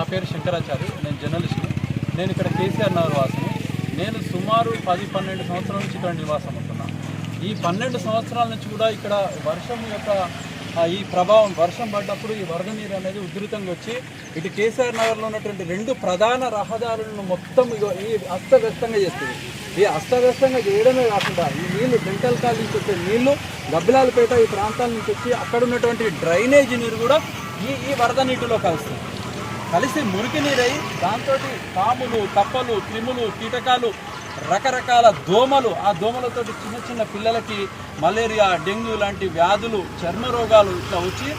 నా పేరు శంకరాచారి నేను జర్నలిస్ట్ని. నేను ఇక్కడ కేసీఆర్ నగర్ వాసిని. నేను సుమారు పది పన్నెండు సంవత్సరాల నుంచి ఇక్కడ నివాసం ఉంటున్నా. ఈ పన్నెండు సంవత్సరాల నుంచి కూడా ఇక్కడ వర్షం యొక్క ఈ ప్రభావం వర్షం పడ్డప్పుడు ఈ వరద నీరు అనేది ఉధృతంగా వచ్చి ఇటు కేసీఆర్ నగర్లో ఉన్నటువంటి రెండు ప్రధాన రహదారులను మొత్తం ఈ అస్తవ్యస్తంగా చేస్తుంది. ఈ అస్తవ్యస్తంగా చేయడమే కాకుండా ఈ నీళ్ళు డెంటల్ కాల్ నుంచి వచ్చే నీళ్ళు గబ్బిలాలపేట ఈ ప్రాంతాల నుంచి వచ్చి అక్కడ ఉన్నటువంటి డ్రైనేజీ నీరు కూడా ఈ ఈ వరద నీటిలో కలుస్తుంది. కలిసి మురికి నీరై దాంతో పాములు కప్పలు క్రిములు కీటకాలు రకరకాల దోమలు ఆ దోమలతో చిన్న చిన్న పిల్లలకి మలేరియా డెంగ్యూ లాంటి వ్యాధులు చర్మ రోగాలు ఇట్లా వచ్చి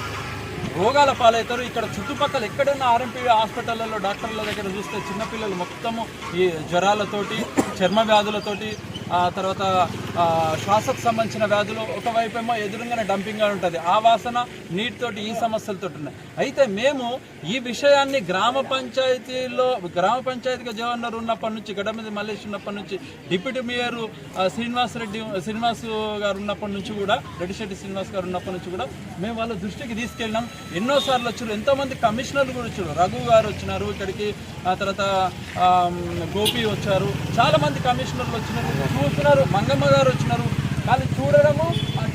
రోగాల పాలవుతారు ఇక్కడ చుట్టుపక్కల ఎక్కడైనా ఆర్ఎంపీ హాస్పిటల్లో డాక్టర్ల దగ్గర చూస్తే చిన్నపిల్లలు మొత్తము ఈ జ్వరాలతోటి చర్మ వ్యాధులతోటి తర్వాత శ్వాసకు సంబంధించిన వ్యాధులు ఒకవైపు ఏమో ఎదురుగానే డంపింగ్గా ఉంటుంది. ఆ వాసన నీటితోటి ఈ సమస్యలతో ఉన్నాయి. అయితే మేము ఈ విషయాన్ని గ్రామ పంచాయతీలో గ్రామ పంచాయతీగా జవహర్ ఉన్నప్పటి నుంచి గడమది మల్లేష్ ఉన్నప్పటి నుంచి డిప్యూటీ మేయర్ శ్రీనివాస్ రెడ్డి శ్రీనివాస్ గారు ఉన్నప్పటి నుంచి కూడా రెడ్డిశెట్టి శ్రీనివాస్ గారు ఉన్నప్పటి నుంచి కూడా మేము వాళ్ళ దృష్టికి తీసుకెళ్ళినాం. ఎన్నోసార్లు వచ్చారు. ఎంతోమంది కమిషనర్లు కూడా వచ్చారు. రఘు గారు వచ్చినారు ఇక్కడికి. ఆ తర్వాత గోపి వచ్చారు. చాలామంది కమిషనర్లు వచ్చినారు. చూస్తున్నారు మంగమ్మ గారు వచ్చినారు. కానీ చూడడము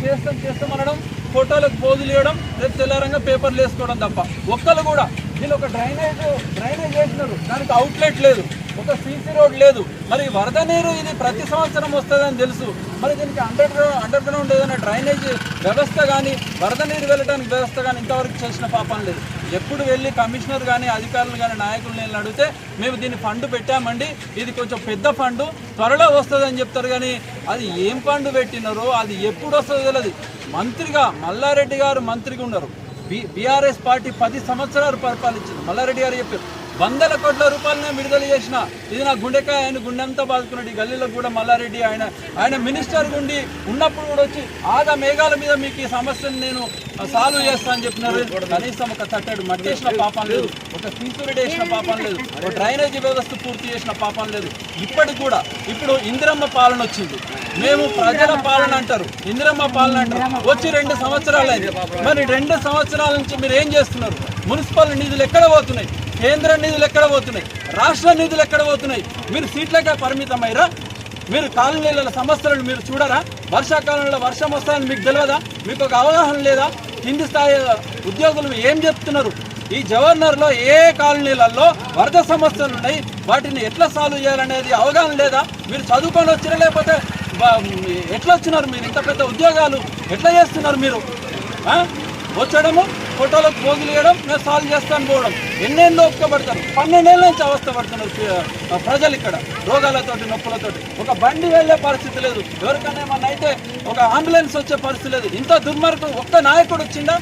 చేస్తాం చేస్తాం అనడం ఫోటోలకు పోజులు ఇవ్వడం రేపు తెల్లారంగా పేపర్లు వేసుకోవడం తప్ప. ఒక్కరు కూడా వీళ్ళు ఒక డ్రైనేజ్ డ్రైనేజ్ వేసినారు. దానికి అవుట్లెట్ లేదు. ఒక సీసీ రోడ్ లేదు. మరి వరద నీరు ఇది ప్రతి సంవత్సరం వస్తుందని తెలుసు. మరి దీనికి అండర్ గ్రౌండ్ అండర్ గ్రౌండ్ ఏదైనా డ్రైనేజ్ వ్యవస్థ కానీ వరద నీరు వెళ్ళడానికి వ్యవస్థ కానీ ఇంతవరకు చేసిన పాపం లేదు. ఎప్పుడు వెళ్ళి కమిషనర్ కానీ అధికారులు కానీ నాయకులు నేను అడిగితే మేము దీన్ని ఫండ్ పెట్టామండి. ఇది కొంచెం పెద్ద ఫండ్ త్వరలో వస్తుందని చెప్తారు కానీ అది ఏం ఫండ్ పెట్టినారో అది ఎప్పుడు వస్తుందో తెలియదు మంత్రిగా మల్లారెడ్డి గారు మంత్రిగా ఉన్నారు. బి బీఆర్ఎస్ పార్టీ పది సంవత్సరాలు పరిపాలించింది. మల్లారెడ్డి గారు చెప్పారు వందల కోట్ల రూపాయలు విడుదల చేసిన ఇది నా గుండెకాయ ఆయన గుండెంతా బాదుకున్నాడు. ఈ గల్లీలో కూడా మల్లారెడ్డి ఆయన ఆయన మినిస్టర్ గుండి ఉన్నప్పుడు కూడా వచ్చి ఆదా మేఘాల మీద మీకు ఈ సమస్యను నేను సాల్వ్ చేస్తా అని చెప్పినారు. కనీసం ఒక తట్టడు మట్టి వేసిన పాపం లేదు. ఒక సీసూరెడ్ వేసిన పాపం లేదు. ఒక డ్రైనేజీ వ్యవస్థ పూర్తి చేసిన పాపం లేదు. ఇప్పటికి కూడా ఇప్పుడు ఇందిరమ్మ పాలన వచ్చింది. మేము ప్రజల పాలన అంటారు. ఇందిరమ్మ పాలన అంటారు. వచ్చి రెండు సంవత్సరాలు అయింది మరి రెండు సంవత్సరాల నుంచి మీరు ఏం చేస్తున్నారు? మున్సిపల్ నిధులు ఎక్కడ పోతున్నాయి? కేంద్ర నిధులు ఎక్కడ పోతున్నాయి? రాష్ట్ర నిధులు ఎక్కడ పోతున్నాయి? మీరు సీట్లకే పరిమితమైరా మీరు కాలనీల సమస్యలను మీరు చూడరా? వర్షాకాలంలో వర్షం వస్తాయని మీకు తెలియదా? మీకు ఒక అవగాహన లేదా? కింది స్థాయి ఉద్యోగులు ఏం చెప్తున్నారు? ఈ జవర్నర్లో ఏ కాలనీలలో వరద సమస్యలు ఉన్నాయి? వాటిని ఎట్లా సాల్వ్ చేయాలనేది అవగాహన లేదా? మీరు చదువుకొని వచ్చినా లేకపోతే ఎట్లా వచ్చినారు మీరు? ఇంత పెద్ద ఉద్యోగాలు ఎట్లా చేస్తున్నారు మీరు? వచ్చడము ఫోటోలకు పోగులు వేయడం నేను సాల్వ్ చేస్తాను పోవడం. ఎన్నెన్నో ఒక్కబడతారు పన్నెండేళ్ళ నుంచి అవస్థపడుతున్నారు ప్రజలు ఇక్కడ. రోగాలతోటి నొప్పులతోటి. ఒక బండి వెళ్ళే పరిస్థితి లేదు. ఎవరికైనా ఏమన్నా అయితే ఒక అంబులెన్స్ వచ్చే పరిస్థితి లేదు. ఇంత దుర్మార్గం ఒక్క నాయకుడు వచ్చిండా?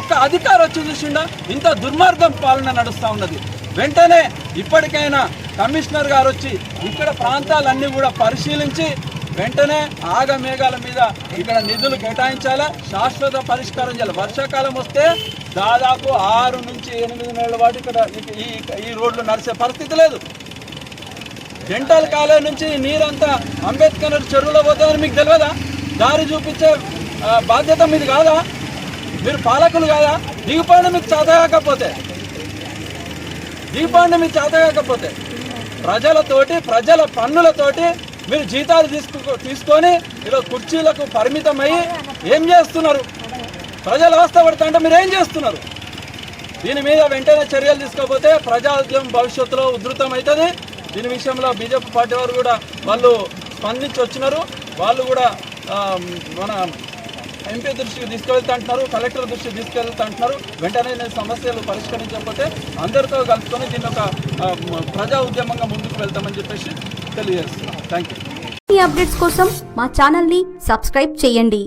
ఒక్క అధికారి వచ్చి చూసిండా? ఇంత దుర్మార్గం పాలన నడుస్తూ ఉన్నది. వెంటనే ఇప్పటికైనా కమిషనర్ గారు వచ్చి ఇక్కడ ప్రాంతాలన్నీ కూడా పరిశీలించి వెంటనే ఆగమేఘాల మీద ఇక్కడ నిధులు కేటాయించాలా? శాశ్వత పరిష్కారం చేయాలి? వర్షాకాలం వస్తే దాదాపు ఆరు నుంచి ఎనిమిది నెలల పాటు ఇక్కడ ఈ- ఈ రోడ్లు నడిచే పరిస్థితి లేదు. డెంటల్ కాలేజ్ నుంచి నీరంతా అంబేద్కర్ చెరువులో పోతుందని మీకు తెలియదా? దారి చూపించే బాధ్యత మీది కాదా? మీరు పాలకులు కాదా? దిగిపోయిన మీకు చేత కాకపోతే. దిగిపోయిన మీకు చేత కాకపోతే. ప్రజలతోటి ప్రజల పన్నులతోటి మీరు జీతాలు తీసుకు తీసుకొని ఇలా కుర్చీలకు పరిమితమై ఏం చేస్తున్నారు? ప్రజలు అవస్థ పడుతుంటే మీరు ఏం చేస్తున్నారు? దీని మీద వెంటనే చర్యలు తీసుకోకపోతే ప్రజా ఉద్యమం భవిష్యత్తులో ఉధృతం అవుతుంది దీని విషయంలో బీజేపీ పార్టీ వారు కూడా వాళ్ళు స్పందించి వచ్చినారు వాళ్ళు కూడా మన ఎంపీ దృష్టికి తీసుకెళ్తా అంటున్నారు కలెక్టర్ దృష్టికి తీసుకెళ్తా అంటున్నారు. వెంటనే నేను సమస్యలు పరిష్కరించకపోతే అందరితో కలుపుకొని దీన్ని ఒక ప్రజా ఉద్యమంగా ముందుకు వెళ్తామని చెప్పేసి తెలియజేస్తున్నాం థ్యాంక్ యూ ఈ అప్డేట్స్ కోసం మా ఛానల్ని సబ్స్క్రైబ్ చేయండి.